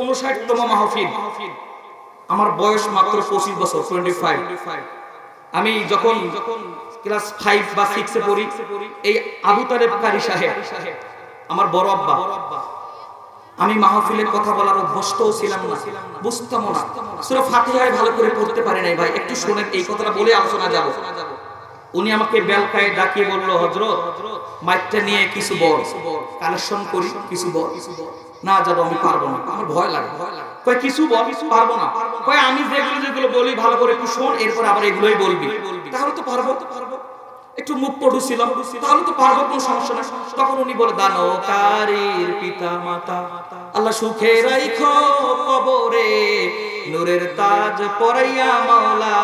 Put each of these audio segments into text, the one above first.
উনষাটতম মাহফিল। আমার বয়স মাত্র পঁচিশ বছর টোয়েন্টি ফাইভ আমি যখন ক্লাস ফাইভ বা সিক্সে পড়ি, এই আবু তালেব কারি সাহেব, আমার বড় আব্বা, আমি মাহফিলের কথা বলার অভ্যস্তও ছিলাম না বুঝতাম না। সুরা ফাতিহায় ভালো করে পড়তে পারি নাই ভাই, একটু শোনেন, এই কথাটা বলে আলোচনা যাব। উনি আমাকে বেলকায় ডাকিয়ে বলল হজরত মাইকটা নিয়ে কিছু বল, কালেকশন করি, কিছু বল। না যাব আমি পারব না। আমার ভয় লাগে। কয়, কিছু বল কিছু পারব না। কয়, আমি যেগুলো যেগুলো বলি, ভালো করে একটু শোন, এরপর আবার এগুলোই বলবি। তাহলে তো পারব। তো পারব একটু মুখ পড়ু ছিলাম। তাহলে তো পারব, কোনো সমস্যা না তখন উনি বলে দানো কারীর পিতা মাতা আল্লাহ সুখে রাইখো কবরে, নূরের তাজ পরাইয়া মাওলা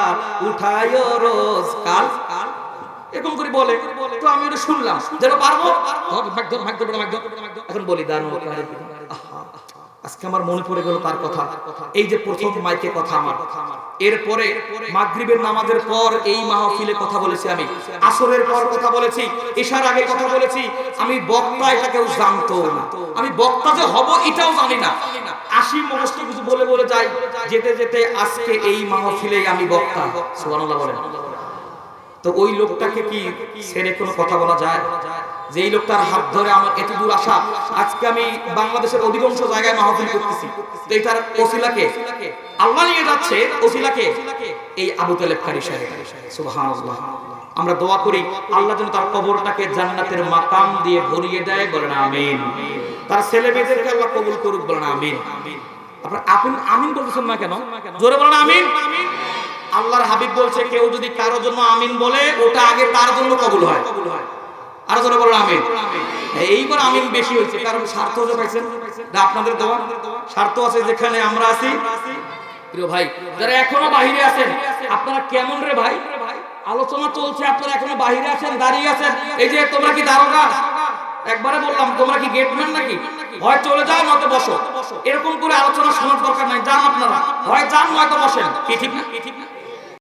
উঠায় রোজ কাল এরকম করে বলে তো আমি ওটা শুনলাম। যেন পারব। এখন বলি। আহা, আজকে আমার মনে পড়ে গেল তার কথা। এই যে প্রথম মাইকে কথা আমার। এরপরে মাগরিবের নামাজের পর এই মাহফিলে কথা বলেছি আমি। আসরের পর কথা বলেছি ঈশার আগে কথা বলেছি। আমি বক্তা এটা কেউ জানতো না। আমি বক্তা যে হব এটাও জানি না। আসি সমস্ত কিছু বলে বলে যাই যেতে যেতে আজকে এই মাহফিলে আমি বক্তা। সুবহানাল্লাহ বলেন। তো ওই লোকটাকে কি ছেড়ে কোনো কথা বলা যায়? যে এই লোকটার হাত ধরে আমার এত দূর আসা, আজকে আমি বাংলাদেশের অধিকাংশ জায়গায় মাহফিল করতেছি। তো এটার ওসিলাকে, আল্লাহ নিয়ে যাচ্ছে ওসিলাকে, এই আবু তালেব কারি সাহেব। সুবহানাল্লাহ। আমরা দোয়া করি, আল্লাহ যেন তার কবরটাকে জান্নাতের মাকাম দিয়ে ভরিয়ে দেয়, বলেন আমিন। তার ছেলে মেয়েদেরকে আল্লাহ কবুল করুক, বলেন আমিন। আপনার আমিন আমিন বলতেছেন না কেন? জোরে বলেন আমিন। আল্লাহর হাবিব বলছে, কেউ যদি কারোর জন্য আমিন বলে, ওটা আগে তার জন্য কবুল হয়। আরও জোরে বলেন, আমিন। এইবার আমিন বেশি হয়েছে, কারণ স্বার্থ যে পাইছেন। আপনাদের দেওয়া। স্বার্থ আছে যেখানে আমরা আছি। প্রিয় ভাই, যারা এখনও বাহিরে আছেন, আপনারা কেমন রে ভাই? আলোচনা চলছে, আপনারা এখনও বাহিরে আছেন, দাঁড়িয়ে আছেন। এই যে তোমরা কি দারোগা? একবারে বললাম, তোমরা কি গেটম্যান নাকি? হয় চলে যাও, নয়তো বসো। এরকম করে আলোচনা শোনার দরকার নাই, যান আপনারা। হয় যান, নয়তো বসেন। কি ঠিক না কি ঠিক না?